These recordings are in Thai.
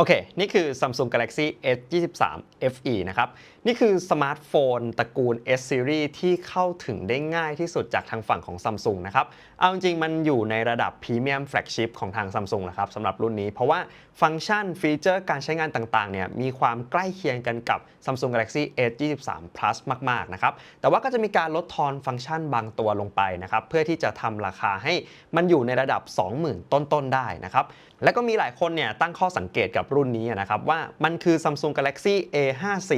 โอเค นี่คือ Samsung Galaxy S23 FE นะครับ นี่คือสมาร์ทโฟนตระกูล S Series ที่เข้าถึงได้ง่ายที่สุดจากทางฝั่งของ Samsung นะครับ เอาจริงๆ มันอยู่ในระดับพรีเมียมแฟลกชิพของทาง Samsung นะครับสำหรับรุ่นนี้ เพราะว่า ฟังก์ชันฟีเจอร์การใช้งานต่างๆเนี่ยมีความใกล้เคียงกันกับ Samsung Galaxy S23 Plus มาก ๆ นะครับ แต่ว่าก็จะมีการลดทอนฟังก์ชันบางตัวลงไปนะครับ เพื่อที่จะทำราคาให้มันอยู่ในระดับ 20,000 ต้น ๆ ได้นะครับ และก็มีหลายคนเนี่ยตั้งข้อสังเกตกับรุ่นนี้นะครับ ว่ามันคือ Samsung Galaxy A54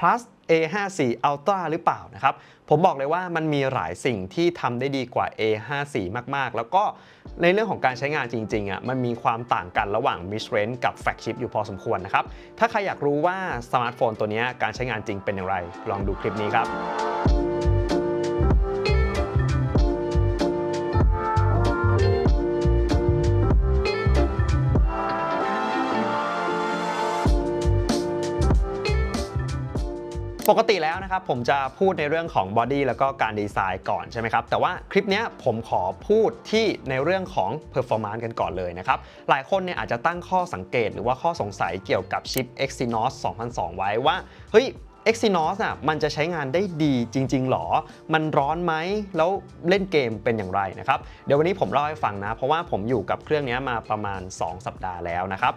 plus A54 Ultra หรือเปล่านะครับ ผมบอกเลยว่ามันมีหลายสิ่งที่ทำได้ดีกว่า A54 มาก ๆ แล้วก็ในเรื่องของการใช้งานจริงๆอะมันมีความต่างกันระหว่าง mid range กับ flagship อยู่พอสมควรนะครับ ถ้าใครอยากรู้ว่าสมาร์ทโฟนตัวนี้การใช้งานจริงเป็นอย่างไร ลองดูคลิปนี้ครับ ปกติแล้วนะครับผมจะพูดในเรื่องของบอดี้แล้วก็การดีไซน์ก่อนใช่ไหมครับ แต่ว่าคลิปนี้ผมขอพูดที่ในเรื่องของ Performance กันก่อนเลยนะครับ หลายคนเนี่ยอาจจะตั้งข้อสังเกตหรือว่าข้อสงสัยเกี่ยวกับชิป Exynos 2002 ไว้ว่า เฮ้ย Exynos อะมันจะใช้งานได้ดีจริง ๆ หรอ มันร้อนไหม แล้วเล่นเกมเป็นอย่างไรนะครับ เดี๋ยววันนี้ผมเล่าให้ฟังนะ เพราะว่าผมอยู่กับเครื่องนี้มาประมาณ 2 สัปดาห์แล้วนะครับ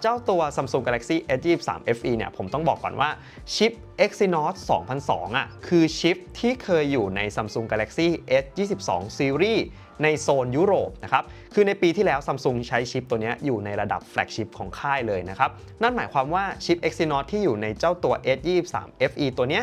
เจ้าตัว Samsung Galaxy S23 FE เนี่ยผมต้องบอกก่อนว่าชิป Exynos 2002อะคือชิปที่เคยอยู่ใน Samsung Galaxy S22 Series ในโซนยุโรปนะครับ คือในปีที่แล้วซัมซุงใช้ชิปตัวนี้อยู่ในระดับแฟลกชิปของค่ายเลยนะครับ นั่นหมายความว่าชิป Exynos ที่อยู่ในเจ้าตัว S23 FE ตัวนี้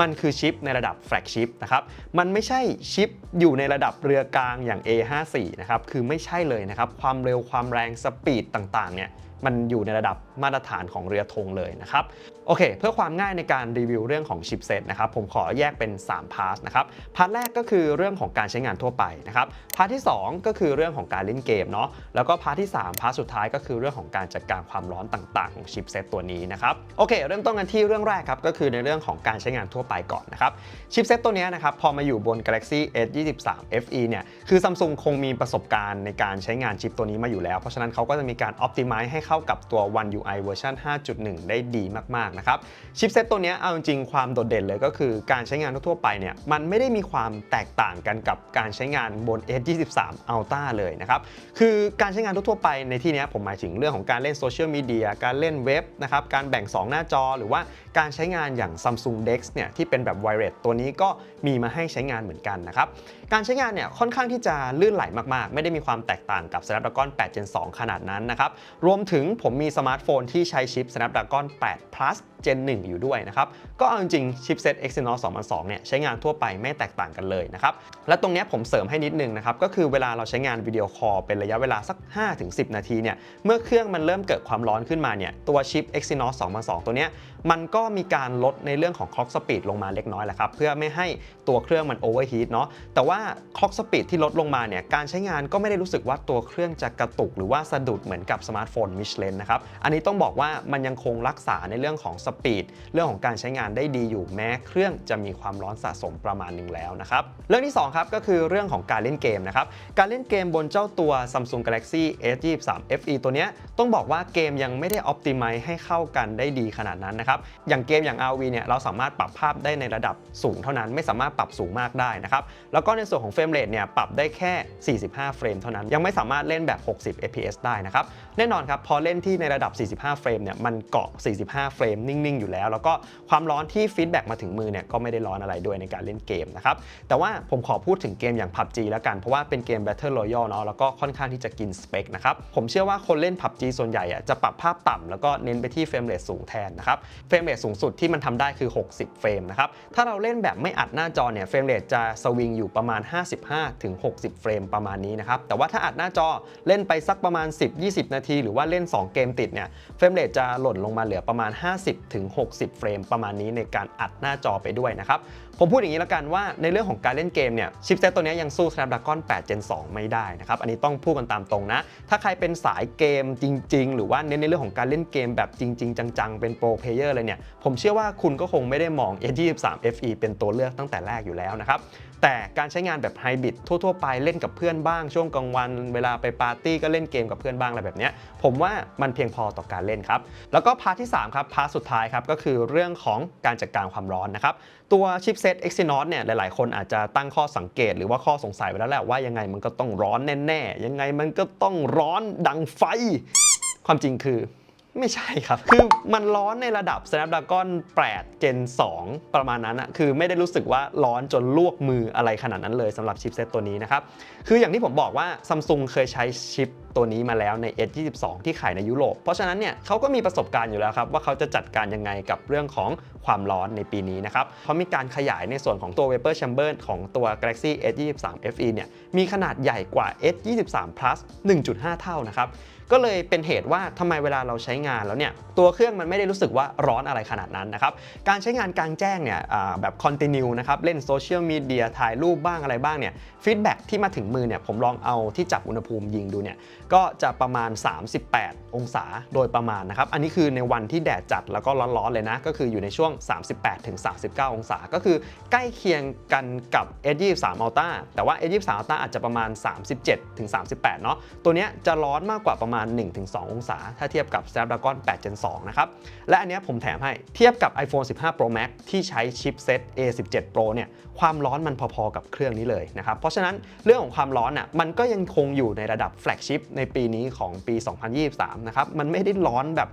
มันคือชิปในระดับแฟลกชิปนะครับ มันไม่ใช่ชิปอยู่ในระดับเรือกลางอย่าง A54 นะครับ คือไม่ใช่เลยนะครับ ความเร็วความแรงสปีดต่างๆเนี่ย มันอยู่ในระดับมาตรฐานของเรือธงเลยนะครับโอเค เพื่อความง่ายในการรีวิวเรื่องของชิปเซตนะครับผมขอแยกเป็น 3 พาร์ทนะครับพาร์ทแรกก็คือเรื่องของการใช้งานทั่วไปนะครับพาร์ทที่ 2 ก็คือเรื่องของการเล่นเกมเนาะแล้วก็พาร์ทที่ 3 พาร์ทสุดท้ายก็คือเรื่องของการจัดการความร้อนต่างๆ ของชิปเซตตัวนี้นะครับโอเค เริ่มต้นกันที่เรื่องแรกครับก็คือในเรื่องของการใช้งานทั่วไปก่อนนะครับชิปเซตตัวนี้นะครับพอมาอยู่บน Galaxy S23 FE เนี่ยคือ Samsung คงมีประสบการณ์ในการใช้งานชิปตัวนี้มาอยู่แล้ว เพราะฉะนั้นเขาก็จะมีการ optimize ให้เข้ากับตัว One UI เวอร์ชัน5.1 ได้ดีมากๆนะครับชิปเซตตัวนี้เอาจริงๆความโดดเด่นเลยก็คือการใช้งานทั่วไปเนี่ยมันไม่ได้มีความแตกต่างกันกับการใช้งานบน S23 Ultra เลยนะครับคือการใช้งานทั่วไปในที่นี้ผมหมายถึงเรื่องของการเล่นโซเชียลมีเดียการเล่นเว็บนะครับการแบ่ง 2 หน้าจอหรือว่าการใช้งานอย่าง Samsung Dex เนี่ยที่เป็นแบบไวเรสตัวนี้ก็มีมาให้ใช้งานเหมือนกันนะครับการใช้งานเนี่ยค่อนข้างที่จะลื่นไหลมากๆ ไม่ได้มีความแตกต่างกับ Snapdragon 8 Gen 2 ขนาดนั้นนะครับรวมถึงึงผมมีสมาร์ทโฟนที่ใช้ชิป Snapdragon 8 Plus Gen 1 อยู่ด้วยนะครับ ก็เอาจริงชิปเซต Exynos 2002 เนี่ยใช้งานทั่วไปไม่แตกต่างกันเลยนะครับ และตรงนี้ผมเสริมให้นิดนึงนะครับ ก็คือเวลาเราใช้งานวิดีโอคอลเป็นระยะเวลาสัก 5-10 นาทีเนี่ย เมื่อเครื่องมันเริ่มเกิดความร้อนขึ้นมาเนี่ย ตัวชิป Exynos 2002 ตัวเนี้ย มันก็มีการลดในเรื่องของ clock speed ลงมาเล็กน้อยแหละครับ เพื่อไม่ให้ตัวเครื่องมัน overheat เนาะแต่ว่า clock speed ที่ลดลงมาเนี่ยการใช้งานก็ไม่ได้รู้สึกว่าตัวเครื่องจะกระตุกหรือว่าสะดุดเหมือนกับสมาร์ทโฟน Mid Range นะครับอันนี้ต้องบอกว่ามันยังคงรักษาในเรื่องของสปีดเรื่องของการใช้งานได้ดีอยู่แม้เครื่องจะมีความร้อนสะสมประมาณหนึ่งแล้วนะครับเรื่องที่สองครับก็คือเรื่องของการเล่นเกมนะครับการเล่นเกมบนเจ้าตัว Samsung Galaxy S23 FE ตัวเนี้ยต้องบอกว่าเกมยังไม่ได้ optimize ให้เข้ากันได้ดีขนาดนั้นนะครับอย่างเกมอย่าง RV เนี่ยเราสามารถปรับภาพได้ในระดับสูงเท่านั้นไม่สามารถปรับสูงมากได้นะครับแล้วก็ในส่วนของเฟรมเรทเนี่ยปรับได้แค่ 45 เฟรมเท่านั้นยังไม่สามารถเล่นแบบ 60 fps ได้นะครับแน่นอนครับพอเล่นที่ในระดับ 45 เฟรมเนี่ยมันเกาะ 45 เฟรมนิ่งๆ อยู่แล้ว แล้วก็ความร้อนที่ฟีดแบ็กมาถึงมือเนี่ยก็ไม่ได้ร้อนอะไรด้วยในการเล่นเกมนะครับแต่ว่าผมขอพูดถึงเกมอย่าง PUBG แล้วกันเพราะว่าเป็นเกม Battle Royale เนาะแล้วก็ค่อนข้างที่จะกินสเปคนะครับผมเชื่อว่าคนเล่น PUBG ส่วนใหญ่อะจะปรับภาพต่ำแล้วก็เน้นไปที่เฟรมเรทสูงแทนนะครับเฟรมเรทสูงสุดที่มันทำได้คือ 60 เฟรมนะครับ ถ้าเราเล่นแบบไม่อัดหน้าจอเนี่ยเฟรมเรทจะสวิงอยู่ประมาณ 55ถึง60เฟรมประมาณนี้นะครับ แต่ว่าถ้าอัดหน้าจอเล่นไปสักประมาณ 10-20 นาที หรือว่าเล่น 2 เกมติดเนี่ยเฟรมเรทจะหล่นลงมาเหลือประมาณ 50-60 เฟรมประมาณนี้ในการอัดหน้าจอไปด้วยนะครับ ผมพูดอย่างนี้แล้วกันว่าในเรื่องของการเล่นเกมเนี่ยชิปเซตตัวนี้ยังสู้ Snapdragon 8 Gen 2 ไม่ได้นะครับ อันนี้ต้องพูดกันตามตรงนะ ถ้าใครเป็นสายเกมจริง ๆ หรือว่าเน้นในเรื่องของการเล่นเกมแบบจริง ๆ จัง ๆ เป็นโปรเพลเยอร์เลยเนี่ย ผมเชื่อว่าคุณก็คงไม่ได้มอง S23 FE เป็นตัวเลือกตั้งแต่แรกอยู่แล้วนะครับแต่การใช้งานแบบไฮบริดทั่ว ๆ ไปเล่นกับเพื่อนบ้างช่วงกลางวัน เวลาไปปาร์ตี้ก็เล่นเกมกับเพื่อนบ้างอะไรแบบนี้ผมว่ามันเพียงพอต่อการเล่นครับ แล้วก็พาร์ทที่ 3 ครับ พาร์ทสุดท้ายครับ ก็คือเรื่องของการจัดการความร้อนนะครับตัวชิปเซต Exynos เนี่ยหลายๆ คนอาจจะตั้งข้อสังเกตหรือว่าข้อสงสัยไว้แล้วแหละว่ายังไงมันก็ต้องร้อนแน่ๆ ยังไงมันก็ต้องร้อนดังไฟ ความจริงคือไม่ใช่ครับ คือมันร้อนในระดับ Snapdragon 8 Gen 2 ประมาณนั้นอะคือไม่ได้รู้สึกว่าร้อนจนลวกมืออะไรขนาดนั้นเลยสำหรับชิปเซตตัวนี้นะครับ คืออย่างที่ผมบอกว่า Samsung เคยใช้ชิป ตัวนี้มาแล้วใน S22 ที่ขายในยุโรป เพราะฉะนั้นเนี่ยเขาก็มีประสบการณ์อยู่แล้วครับว่าเขาจะจัดการยังไงกับเรื่องของความร้อนในปีนี้นะครับเพราะมีการขยายในส่วนของตัว Vapor Chamber ของตัว Galaxy S23 FE เนี่ยมีขนาดใหญ่กว่า S23 Plus 1.5 เท่านะครับก็เลยเป็นเหตุว่าทำไมเวลาเราใช้งานแล้วเนี่ยตัวเครื่องมันไม่ได้รู้สึกว่าร้อนอะไรขนาดนั้นนะครับการใช้งานกลางแจ้งเนี่ยแบบคอนติเนียนะครับเล่นโซเชียลมีเดียถ่ายรูปบ้างอะไรบ้างเนี่ยฟีดแบ็กที่มาถึงมือเนี่ยผมลองเอาที่จับอุณหภูมิยิงดูเนี่ยก็จะประมาณ 38 องศาโดยประมาณนะครับ อันนี้คือในวันที่แดดจัดแล้วก็ร้อนๆเลยนะ ก็คืออยู่ในช่วง 38-39 องศา ก็คือใกล้เคียงกันกับ S23 Ultra แต่ว่า S23 Ultra อาจจะประมาณ 37-38 เนาะ ตัวเนี้ยจะร้อนมากกว่าประมาณ 1-2 องศา ถ้าเทียบกับ Snapdragon 8 Gen 2 นะครับ และอันเนี้ยผมแถมให้ เทียบกับ iPhone 15 Pro Max ที่ใช้ชิปเซต A17 Pro เนี่ยความร้อนมันพอๆกับเครื่องนี้เลยนะครับ เพราะฉะนั้นเรื่องของความร้อนอะมันก็ยังคงอยู่ในระดับแฟลกชิปในปีนี้ของปี 2023 นะครับ มันไม่ได้ร้อนแบบ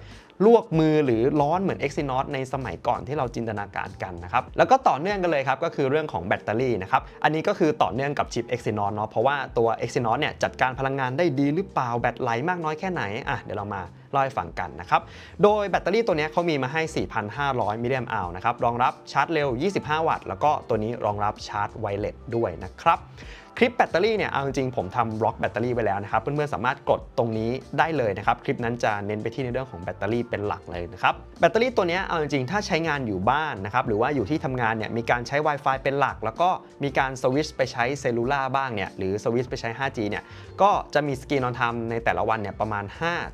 ลวกมือหรือร้อนเหมือน Exynos ในสมัยก่อนที่เราจินตนาการกันนะครับแล้วก็ต่อเนื่องกันเลยครับก็คือเรื่องของแบตเตอรี่นะครับอันนี้ก็คือต่อเนื่องกับชิป Exynos เนาะเพราะว่าตัว Exynos เนี่ยจัดการพลังงานได้ดีหรือเปล่าแบตไหลมากน้อยแค่ไหนอะเดี๋ยวเรามาเล่าให้ฟังกันนะครับ โดยแบตเตอรี่ตัวนี้เขามีมาให้ 4,500 มิลลิแอมป์อนะครับ รองรับชาร์จเร็ว 25 วัตต์ แล้วก็ตัวนี้รองรับชาร์จไวเลสด้วยนะครับ คลิปแบตเตอรี่เนี่ย เอาจริงๆ ผมทำบล็อกแบตเตอรี่ไว้แล้วนะครับ เพื่อนๆ สามารถกดตรงนี้ได้เลยนะครับ คลิปนั้นจะเน้นไปที่ในเรื่องของแบตเตอรี่เป็นหลักเลยนะครับแบตเตอรี่ตัวนี้เอาจริงๆ ถ้าใช้งานอยู่บ้านนะครับหรือว่าอยู่ที่ทำงานเนี่ยมีการใช้ Wi-Fi เป็นหลัก แล้วก็มีการสวิชไปใช้เซลูล่าบ้างเนี่ยหรือสวิชไปใช้ 5G เนี่ยก็จะมีสกรีนออนไทม์ในแต่ละวันเนี่ยประมาณ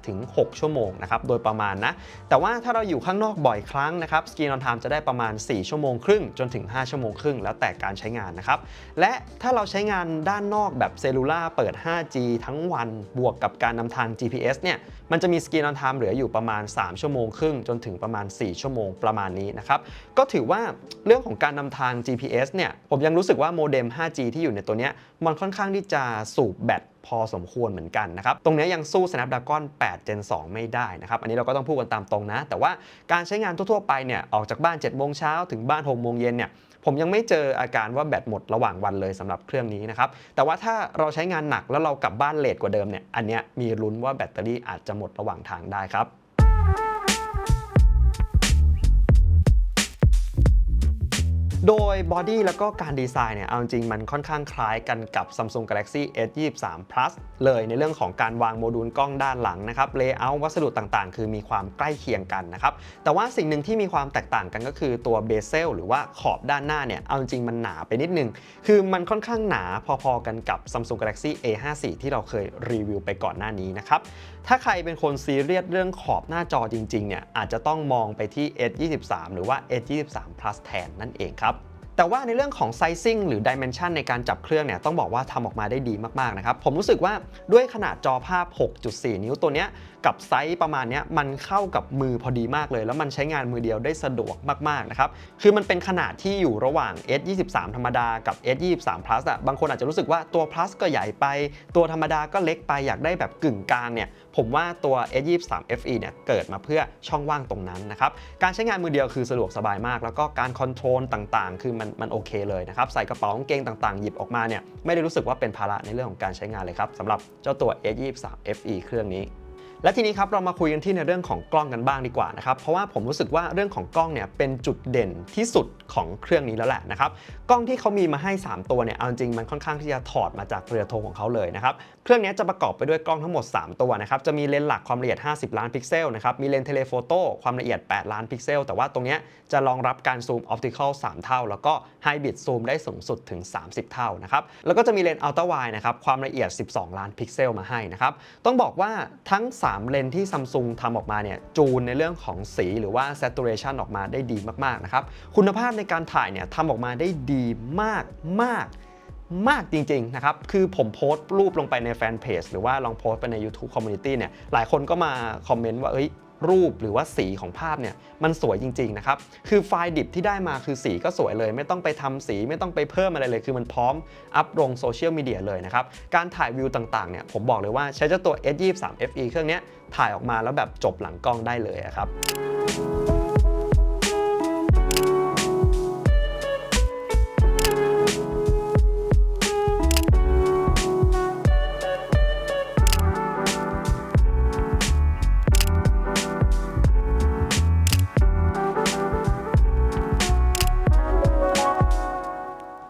5-6 ชั่วโมงนะครับโดยประมาณนะแต่ว่าถ้าเราอยู่ข้างนอกบ่อยครั้งนะครับสกรีนออนไทม์จะได้ประมาณ 4 ชั่วโมงครึ่งจนถึง 5 ชั่วโมงครึ่งแล้วแต่การใช้งานนะครับและถ้าเราใช้งานด้านนอกแบบเซลลูล่าเปิด 5G ทั้งวันบวกกับการนำทาง GPS เนี่ยมันจะมีสกรีนออนไทม์เหลืออยู่ประมาณ3 ชั่วโมงครึ่งจนถึงประมาณ 4 ชั่วโมงประมาณนี้นะครับ ก็ถือว่าเรื่องของการนำทาง GPS เนี่ยผมยังรู้สึกว่าโมเด็ม 5G ที่อยู่ในตัวเนี้ยมันค่อนข้างที่จะสูบแบตพอสมควรเหมือนกันนะครับ ตรงนี้ยังสู้ Snapdragon 8 Gen 2 ไม่ได้นะครับ อันนี้เราก็ต้องพูดกันตามตรงนะ แต่ว่าการใช้งานทั่วๆไปเนี่ย ออกจากบ้าน 7 โมงเช้าถึงบ้าน 6 โมงเย็นเนี่ย ผมยังไม่เจออาการว่าแบตหมดระหว่างวันเลยสำหรับเครื่องนี้นะครับ แต่ว่าถ้าเราใช้งานหนักแล้วเรากลับบ้านเลทกว่าเดิมเนี่ย อันเนี้ยมีลุ้นว่าแบตเตอรี่อาจจะหมดระหว่างทางได้ครับ thank you โดยบอดี้แล้วก็การดีไซน์เนี่ย เอาจริงมันค่อนข้างคล้ายกันกับ Samsung Galaxy S23 Plus เลยในเรื่องของการวางโมดูลกล้องด้านหลังนะครับเลเยอร์วัสดุต่างๆ คือมีความใกล้เคียงกันนะครับ แต่ว่าสิ่งหนึ่งที่มีความแตกต่างกันก็คือตัวเบเซลหรือว่าขอบด้านหน้าเนี่ย เอาจริงมันหนาไปนิดนึง คือมันค่อนข้างหนาพอๆกันกับ Samsung Galaxy A54 ที่เราเคยรีวิวไปก่อนหน้านี้นะครับ ถ้าใครเป็นคนซีเรียสเรื่องขอบหน้าจอจริงๆเนี่ยอาจจะต้องมองไปที่ S23 หรือว่า S23 Plus แทนนั่นเองครับ แต่ว่าในเรื่องของไซซิ่งหรือดิเมนชันในการจับเครื่องเนี่ยต้องบอกว่าทำออกมาได้ดีมากๆนะครับผมรู้สึกว่าด้วยขนาดจอภาพ 6.4 นิ้วตัวเนี้ยกับไซส์ประมาณนี้มันเข้ากับมือพอดีมากเลย แล้วมันใช้งานมือเดียวได้สะดวกมากๆนะครับคือมันเป็นขนาดที่อยู่ระหว่าง S23 ธรรมดากับ S23 Plus อะบางคนอาจจะรู้สึกว่าตัว Plus ก็ใหญ่ไป ตัวธรรมดาก็เล็กไปอยากได้แบบกึ่งกลางเนี่ยผมว่าตัว S23 FE เนี่ยเกิดมาเพื่อช่องว่างตรงนั้นนะครับการใช้งานมือเดียวคือสะดวกสบายมาก แล้วก็การคอนโทรลต่างๆ คือมันมันโอเคเลยนะครับใส่กระเป๋ากางเกงต่างๆ หยิบออกมาเนี่ยไม่ได้รู้สึกว่าเป็นภาระในเรื่องของการใช้งานเลยครับสำหรับเจ้าตัว S23 FE เครื่องนี้ และทีนี้ครับเรามาคุยกันที่ในเรื่องของกล้องกันบ้างดีกว่านะครับเพราะว่าผมรู้สึกว่าเรื่องของกล้องเนี่ยเป็นจุดเด่นที่สุดของเครื่องนี้แล้วแหละนะครับกล้องที่เขามีมาให้ 3 ตัวเนี่ยเอาจริงมันค่อนข้างที่จะถอดมาจากเรือธงของเขาเลยนะครับเครื่องนี้จะประกอบไปด้วยกล้องทั้งหมด 3 ตัวนะครับจะมีเลนส์หลักความละเอียด 50 ล้านพิกเซลนะครับมีเลนส์เทเลโฟโต้ความละเอียด 8 ล้านพิกเซลแต่ว่าตรงนี้จะรองรับการซูมออปติคอล3เท่า แล้วก็ไฮบริดซูมได้สูงสุดถึง 30 เท่านะครับแล้วก็จะมีเลนส์อัลตร้าไวนะครับความละเอียด 12 ล้านพิกเซลมาให้นะครับต้องบอกว่าทั้ง3เลนที่ซัมซุงทำออกมาเนี่ยจูนในเรื่องของสีหรือว่า saturation ออกมาได้ดีมากๆนะครับคุณภาพในการถ่ายเนี่ยทำออกมาได้ดีมากมากมากจริง ๆ นะครับ คือผมโพสต์รูปลงไปในแฟนเพจหรือว่าลองโพสต์ไปใน YouTube Community เนี่ย หลายคนก็มาคอมเมนต์ว่า เอ้ย รูปหรือว่าสีของภาพเนี่ยมันสวยจริงๆนะครับ คือไฟล์ดิบที่ได้มาคือสีก็สวยเลย ไม่ต้องไปทำสีไม่ต้องไปเพิ่มอะไรเลย คือมันพร้อมอัพลงโซเชียลมีเดียเลยนะครับ การถ่ายวิวต่างๆเนี่ยผมบอกเลยว่าใช้เจ้าตัว S23 FE เครื่องนี้ถ่ายออกมาแล้วแบบจบหลังกล้องได้เลยครับ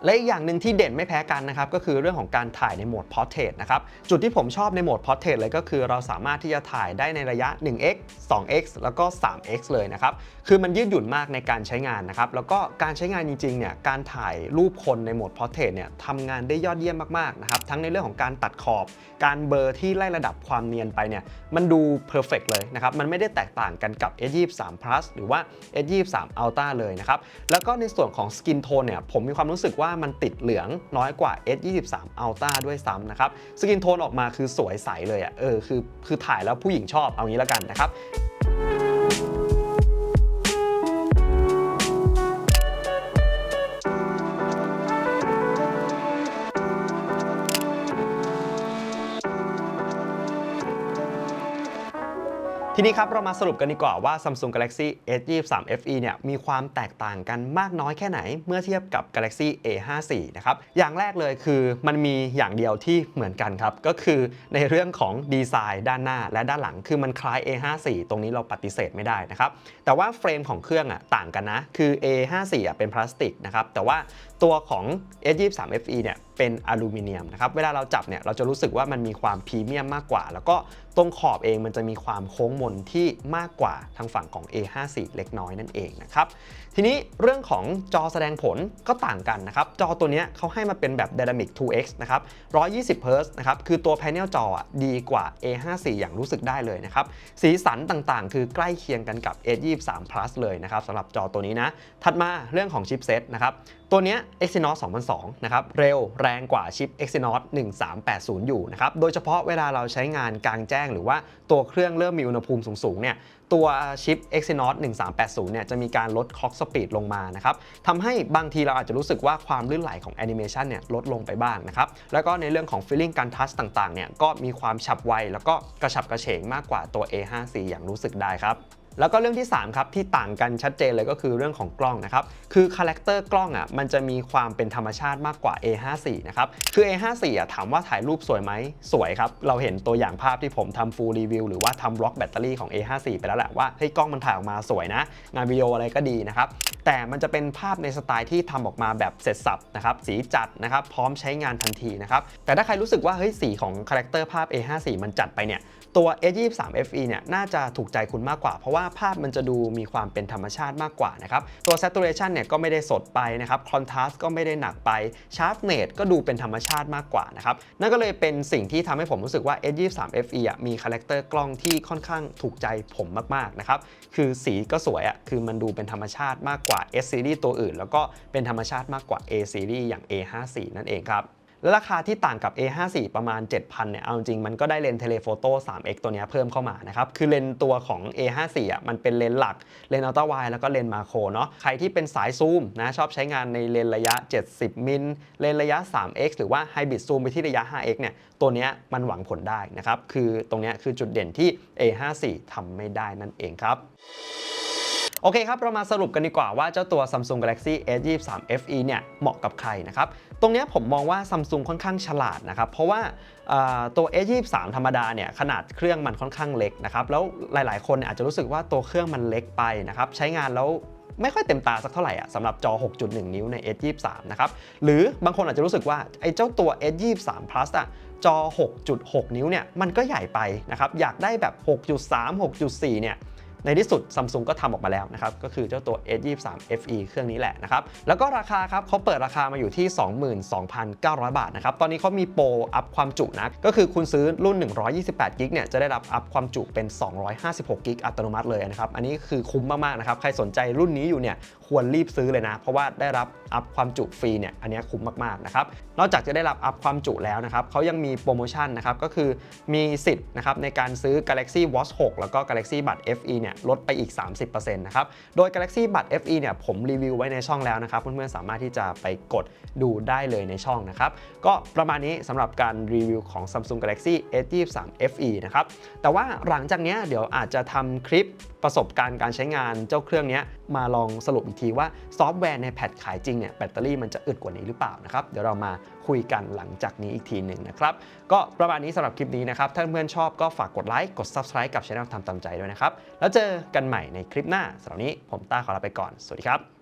และอีกอย่างหนึ่งที่เด่นไม่แพ้กันนะครับก็คือเรื่องของการถ่ายในโหมด Portrait นะครับจุดที่ผมชอบในโหมด Portrait เลยก็คือเราสามารถที่จะถ่ายได้ในระยะ 1x 2x แล้วก็ 3x เลยนะครับคือมันยืดหยุ่นมากในการใช้งานนะครับแล้วก็การใช้งานจริงๆเนี่ยการถ่ายรูปคนในโหมด Portrait เนี่ยทำงานได้ยอดเยี่ยมมากๆนะครับทั้งในเรื่องของการตัดขอบ การเบลอร์ที่ไล่ระดับความเนียนไปเนี่ยมันดู perfect เลยนะครับมันไม่ได้แตกต่างกันกับ S23 Plus หรือว่า S23 Ultra เลยนะครับแล้วก็ในส่วนของ Skin Tone เนี่ยผมมีความรู้สึกว่ามันติดเหลืองน้อยกว่า S23 Ultra ด้วยซ้ำนะครับ สกินโทนออกมาคือสวยใสเลยอะ่ะ เออ คือ คือถ่ายแล้วผู้หญิงชอบ เอางี้แล้วกันนะครับ ทีนี้ครับเรามาสรุปกันดีกว่าว่า Samsung Galaxy S23 FE เนี่ยมีความแตกต่างกันมากน้อยแค่ไหน เมื่อเทียบกับ Galaxy A54 นะครับอย่างแรกเลยคือมันมีอย่างเดียวที่เหมือนกันครับ ก็คือในเรื่องของดีไซน์ด้านหน้าและด้านหลังคือมันคล้าย A54 ตรงนี้เราปฏิเสธไม่ได้นะครับแต่ว่าเฟรมของเครื่องอะต่างกันนะคือ A54 อะเป็นพลาสติกนะครับแต่ว่าตัวของ S23 FE เนี่ย เป็นอลูมิเนียมนะครับ เวลาเราจับเนี่ยเราจะรู้สึกว่ามันมีความพรีเมียมมากกว่า แล้วก็ตรงขอบเองมันจะมีความโค้งมนที่มากกว่าทางฝั่งของ A54 เล็กน้อยนั่นเองนะครับทีนี้เรื่องของจอแสดงผลก็ต่างกันนะครับ จอตัวนี้เขาให้มาเป็นแบบ Dynamic 2x นะครับ 120 Hz นะครับ คือตัวแผงจอดีกว่า A54 อย่างรู้สึกได้เลยนะครับ สีสันต่างๆ คือใกล้เคียงกันกับ S23 Plus เลยนะครับสำหรับจอตัวนี้นะ ถัดมาเรื่องของชิปเซตนะครับ ตัวนี้ Exynos 2002 นะครับ เร็วแรงกว่าชิป Exynos 1380 อยู่นะครับ โดยเฉพาะเวลาเราใช้งานกลางแจ้ง หรือว่าตัวเครื่องเริ่มมีอุณหภูมิสูงๆเนี่ย ตัวชิป Exynos 1380 เนี่ยจะมีการลด clock speed ลงมานะครับทำให้บางทีเราอาจจะรู้สึกว่าความลื่นไหลของแอนิเมชันเนี่ยลดลงไปบ้างนะครับ แล้วก็ในเรื่องของ feeling การทัชต่างๆเนี่ยก็มีความฉับไว แล้วก็กระฉับกระเฉงมากกว่าตัว A54 อย่างรู้สึกได้ครับ แล้วก็เรื่องที่ 3 ครับ ที่ต่างกันชัดเจนเลยก็คือเรื่องของกล้องนะครับ คือคาแรคเตอร์กล้องอะมันจะมีความเป็นธรรมชาติมากกว่า A54 นะครับ คือ A54 อะถามว่าถ่ายรูปสวยไหมสวยครับ เราเห็นตัวอย่างภาพที่ผมทำฟูลรีวิวหรือว่าทำบล็อกแบตเตอรี่ของ A54 ไปแล้วแหละว่าเฮ้ยกล้องมันถ่ายออกมาสวยนะ งานวิดีโออะไรก็ดีนะครับ แต่มันจะเป็นภาพในสไตล์ที่ทำออกมาแบบเสร็จสับนะครับสีจัดนะครับพร้อมใช้งานทันทีนะครับแต่ถ้าใครรู้สึกว่าเฮ้ยสีของคาแรคเตอร์ภาพ A54 มันจัดไปเนี่ยตัว S23 FE เนี่ยน่าจะถูกใจคุณมากกว่าเพราะว่าภาพมันจะดูมีความเป็นธรรมชาติมากกว่านะครับ ตัว saturation เนี่ยก็ไม่ได้สดไปนะครับ contrast ก็ไม่ได้หนักไป sharpness ก็ดูเป็นธรรมชาติมากกว่านะครับ นั่นก็เลยเป็นสิ่งที่ทำให้ผมรู้สึกว่า S23 FE อะมีคาแรคเตอร์กล้องที่ค่อนข้างถูกใจผมมากๆนะครับคือสีก็สวยอะคือมันดูเป็นธรรมชาติมากกว่า S series ตัวอื่น แล้วก็เป็นธรรมชาติมากกว่า A series อย่าง A54 นั่นเองครับ และราคาที่ต่างกับ A54 ประมาณ 7,000 เนี่ย เอาจริงมันก็ได้เลนส์เทเลโฟโต้ 3x ตัวนี้เพิ่มเข้ามานะครับ คือเลนส์ตัวของ A54 อะมันเป็นเลนส์หลัก เลนส์อัลตร้าไวแล้วก็เลนส์มาโครเนาะ ใครที่เป็นสายซูมนะชอบใช้งานในเลนส์ระยะ 70 มิล เลนส์ระยะ 3x หรือว่าไฮบริดซูมไปที่ระยะ 5x เนี่ย ตัวนี้มันหวังผลได้นะครับ คือตรงนี้คือจุดเด่นที่ A54 ทำไม่ได้นั่นเองครับ โอเคครับ เรามาสรุปกันดีกว่าว่าเจ้าตัว Samsung Galaxy S23 FE เนี่ยเหมาะกับใครนะครับ ตรงนี้ผมมองว่า Samsung ค่อนข้างฉลาดนะครับ เพราะว่าตัว S23 ธรรมดาเนี่ยขนาดเครื่องมันค่อนข้างเล็กนะครับ แล้วหลายๆ คนอาจจะรู้สึกว่าตัวเครื่องมันเล็กไปนะครับ ใช้งานแล้วไม่ค่อยเต็มตาสักเท่าไหร่อะสำหรับจอ 6.1 นิ้วใน S23 นะครับ หรือบางคนอาจจะรู้สึกว่าไอ้เจ้าตัว S23 Plus อะจอ 6.6 นิ้วเนี่ยมันก็ใหญ่ไปนะครับ อยากได้แบบ 6.3 6.4 เนี่ย ในที่สุด Samsung ก็ทำออกมาแล้วนะครับ ก็คือเจ้าตัว S23 FE เครื่องนี้แหละนะครับ แล้วก็ราคาครับเขาเปิดราคามาอยู่ที่ 22,900 บาทนะครับ ตอนนี้เขามีโปรอัพความจุนะ ก็คือคุณซื้อรุ่น 128 กิกเนี่ย จะได้รับอัพความจุเป็น 256 กิกอัตโนมัติเลยนะครับ อันนี้คือคุ้มมาก ๆ นะครับ ใครสนใจรุ่นนี้อยู่เนี่ย ควรรีบซื้อเลยนะ เพราะว่าได้รับอัพความจุฟรีเนี่ยอันนี้คุ้มมากๆนะครับนอกจากจะได้รับอัพความจุแล้วนะครับเขายังมีโปรโมชั่นนะครับก็คือมีสิทธิ์นะครับในการซื้อ Galaxy Watch 6 แล้วก็ Galaxy Buds FE เนี่ยลดไปอีก 30%นะครับโดย Galaxy Buds FE เนี่ยผมรีวิวไว้ในช่องแล้วนะครับเพื่อนๆสามารถที่จะไปกดดูได้เลยในช่องนะครับก็ประมาณนี้สำหรับการรีวิวของ Samsung Galaxy S23 FE นะครับแต่ว่าหลังจากเนี้ยเดี๋ยวอาจจะทำคลิปประสบการณ์การใช้งานเจ้าเครื่องนี้ มาลองสรุปอีกทีว่าซอฟต์แวร์ในแพดขายจริงเนี่ยแบตเตอรี่มันจะอึดกว่านี้หรือเปล่านะครับเดี๋ยวเรามาคุยกันหลังจากนี้อีกทีหนึ่งนะครับก็ประมาณนี้สำหรับคลิปนี้นะครับถ้าเพื่อนชอบก็ฝากกดไลค์กด Subscribe กับช่องทำตามใจด้วยนะครับแล้วเจอกันใหม่ในคลิปหน้าสำหรับนี้ผมต้าขอลาไปก่อนสวัสดีครับ